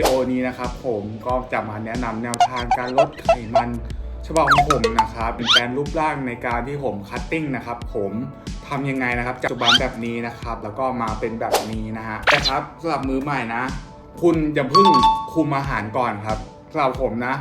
วิดีโอนี้นะครับผมก็จะมาแนะนำแนวทางการลดไขมันฉบับของผมนะครับเป็นแปลนรูปร่างในการที่ผมคัตติ้งนะครับผมทำยังไงนะครับจากปัจจุบันแบบนี้นะครับ แล้วก็มาเป็นแบบนี้นะฮะแต่ครับสำหรับมือใหม่นะ คุณอย่าเพิ่งคุมอาหารก่อนครับสำหรับผมนะ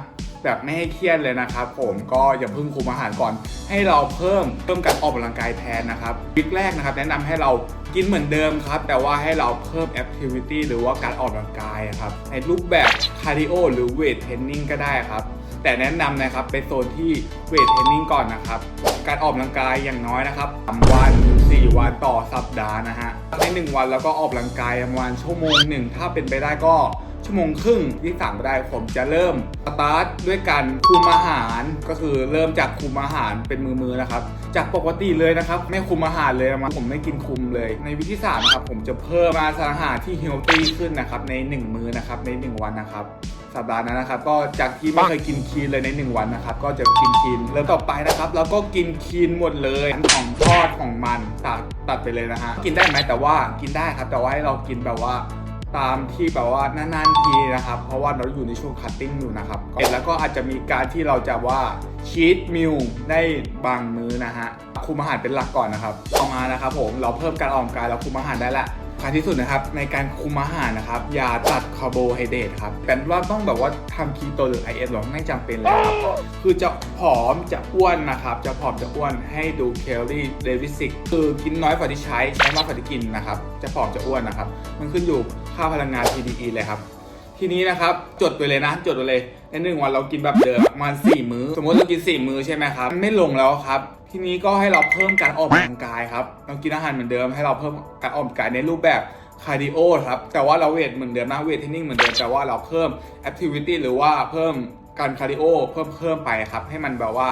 แบบไม่ให้เครียดเลยนะครับ ผมก็อย่าเพิ่งคุมอาหารก่อน ให้เราเพิ่มเพิ่มการออกกำลังกายแทนนะครับวิกแรกนะครับ แนะนำให้เรา กินเหมือนเดิมครับ แต่ว่าให้เราเพิ่มแอคทิวิตี้หรือว่าการออกกำลังกายครับ ในรูปแบบคาร์ดิโอหรือเวทเทรนนิ่งก็ได้ครับ แต่แนะนำนะครับไปโซนที่เวทเทรนนิ่งก่อนนะครับ การออกกำลังกายอย่างน้อยนะครับ3วันถึง4วันต่อสัปดาห์นะฮะใน1วันแล้วก็ออกกำลังกายประมาณชั่วโมงหนึ่งถ้าเป็นไปได้ก็ ชั่วโมงครึ่งที่สั่งไม่ได้ผมจะเริ่มสตาร์ทด้วยการคุมอาหารก็คือเริ่มจากคุมอาหารเป็นมือๆนะครับ จากปกติเลยนะครับไม่คุมอาหารเลยนะผมไม่กินคุมเลย ในวิธีสามนะครับผมจะเพิ่มมาสารอาหารที่เฮลตี้ขึ้นนะครับใน 1 มื้อนะครับใน 1 วันนะครับสัปดาห์นั้นนะครับก็จากที่ไม่เคยกินคีนเลยใน 1 วันนะครับก็จะกินคีนเริ่มต่อไปนะครับแล้วก็กินคีนหมดเลยของทอดของมันตัดตัดไปเลยนะฮะกินได้ไหมแต่ว่ากินได้ครับแต่ว่าให้เรากินแบบว่า ตามที่แบบว่านานๆทีนะครับ เพราะว่าเราอยู่ในช่วงคัตติ้งอยู่นะครับแล้วก็อาจจะมีการที่เราจะว่าชีทมิลได้บางมื้อนะฮะคุมอาหารเป็นหลักก่อนนะครับต่อมานะครับผมเราเพิ่มการออกกำลังกายเราคุมอาหารได้ละ สำคัญที่สุดนะครับในการคุมอาหารนะครับ อย่าตัดคาร์โบไฮเดรตครับเป็นว่าต้องแบบว่าทำคีโตหรือ IF หรอกไม่จำเป็นเลยครับ คือจะผอมจะอ้วนนะครับ จะผอมจะอ้วนให้ดูแคลอรี่เดฟิซิกคือกินน้อยกว่าที่ใช้ใช้มากกว่าที่กินนะครับ จะผอมจะอ้วนนะครับ มันขึ้นอยู่ค่าพลังงาน TDE เลยครับ ทีนี้นะครับจดไปเลยนะ จดไปเลย ในหนึ่งวันเรากินแบบเดิมประมาณสี่มื้อ สมมติเรากินสี่มื้อใช่ไหมครับมันไม่ลงแล้วครับ ทีนี้ก็ให้เราเพิ่มการออกกำลังกายครับเรากินอาหารเหมือนเดิม ให้เราเพิ่มการออกกำลังกายในรูปแบบคาร์ดิโอครับ แต่ว่าเราเวทเหมือนเดิมนะเวทเทรนนิ่งเหมือนเดิม แต่ว่าเราเพิ่มแอคทิวิตี้หรือว่าเพิ่มการคาร์ดิโอเพิ่มเพิ่มไปครับ ให้มันแบบว่า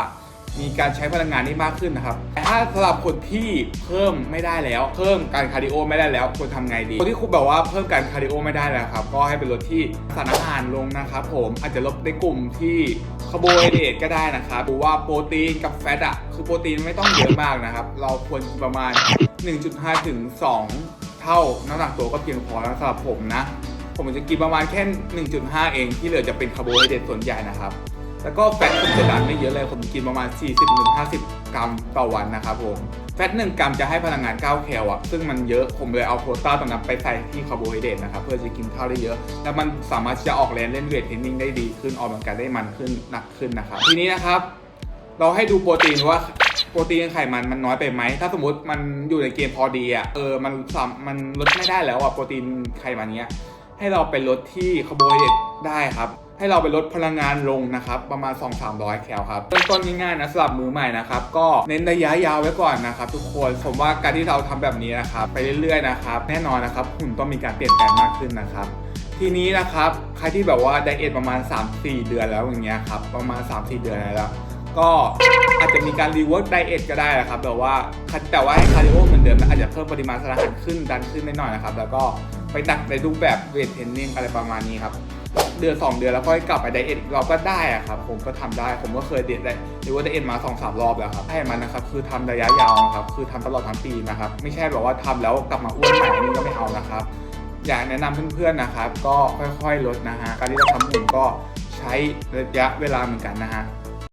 มีการใช้พลังงานที่มากขึ้นนะครับแต่ถ้าสำหรับคนที่เพิ่มไม่ได้แล้ว เพิ่มการคาร์ดิโอไม่ได้แล้วควรทำไงดีคนที่คุณแบบว่าเพิ่มการคาร์ดิโอไม่ได้แล้วครับก็ให้เป็นลดที่สารอาหารลงนะครับผมอาจจะลดในกลุ่มที่คาร์โบไฮเดรตก็ได้นะครับหรือว่าโปรตีนกับแฟตอะคือโปรตีนไม่ต้องเยอะมากนะครับเราควรกินประมาณ 1.5 ถึง 2 เท่าน้ำหนักตัวก็เพียงพอแล้วสำหรับผมนะผมจะกินประมาณแค่ 1.5 เองที่เหลือจะเป็นคาร์โบไฮเดรตส่วนใหญ่นะครับ แล้วก็แฟตผมจะดันไม่เยอะเลยผมกินประมาณ 40-50 กรัมต่อวันนะครับผมแฟต1กรัมจะให้พลังงาน 9 แคลอะ ซึ่งมันเยอะ ผมเลยเอาโคต้าตรงนั้นไปใส่ที่คาร์โบไฮเดรตนะครับ เพื่อจะกินข้าวได้เยอะ แล้วมันสามารถจะออกแรงเล่นเวทเทรนนิ่งได้ดีขึ้น ออกกำลังกายได้มันขึ้น หนักขึ้นนะครับ ทีนี้นะครับ เราให้ดูโปรตีนว่าโปรตีนไขมันมันน้อยไปไหม ถ้าสมมติมันอยู่ในเกณฑ์พอดีอะ เออ มันสามมันลดไม่ได้แล้วอะ โปรตีนไขมันเนี้ย ให้เราไปลดที่คาร์โบไฮเดรตได้ครับ ให้เราไปลดพลังงานลงนะครับประมาณ 2-300 แคลครับเริ่มต้นง่ายๆนะสำหรับมือใหม่นะครับก็เน้นระยะยาวไว้ก่อนนะครับทุกคนผมว่าการที่เราทำแบบนี้นะครับไปเรื่อยๆนะครับแน่นอนนะครับหุ่นต้องมีการเปลี่ยนแปลงมากขึ้นนะครับทีนี้นะครับใครที่แบบว่าไดเอทประมาณ 3-4 เดือนแล้วอย่างเงี้ยครับประมาณ 3-4 เดือนแล้วก็อาจจะมีการรีเวิร์กไดเอทก็ได้นะครับแบบว่าแต่ว่าให้คาร์ดิโอเหมือนเดิมนะอาจจะเพิ่มปริมาณสารอาหารขึ้นดันขึ้นนิดหน่อยนะครับ แล้วก็ ไปตักในรูปแบบเวทเทรนนิ่งอะไรประมาณนี้ครับ เดือน 2 เดือนแล้วก็กลับไปไดเอทเราก็ได้อะครับ ผมก็ทำได้ผมก็เคยเดทได้หรือว่าไดเอทมา2อสรอบแล้วครับให้มันนะครับคือทำระยะยาวนะครับคือทำตลอดทั้งปีนะครับ ไม่ใช่แบบว่าทำแล้วกลับมาอ้วนใหม่นี่ก็ไม่เอานะครับ อยากแนะนำเพื่อนๆนะครับ ก็ค่อยๆลดนะฮะการที่เราทำหุ่นก็ใช้ระยะเวลาเหมือนกันนะฮะ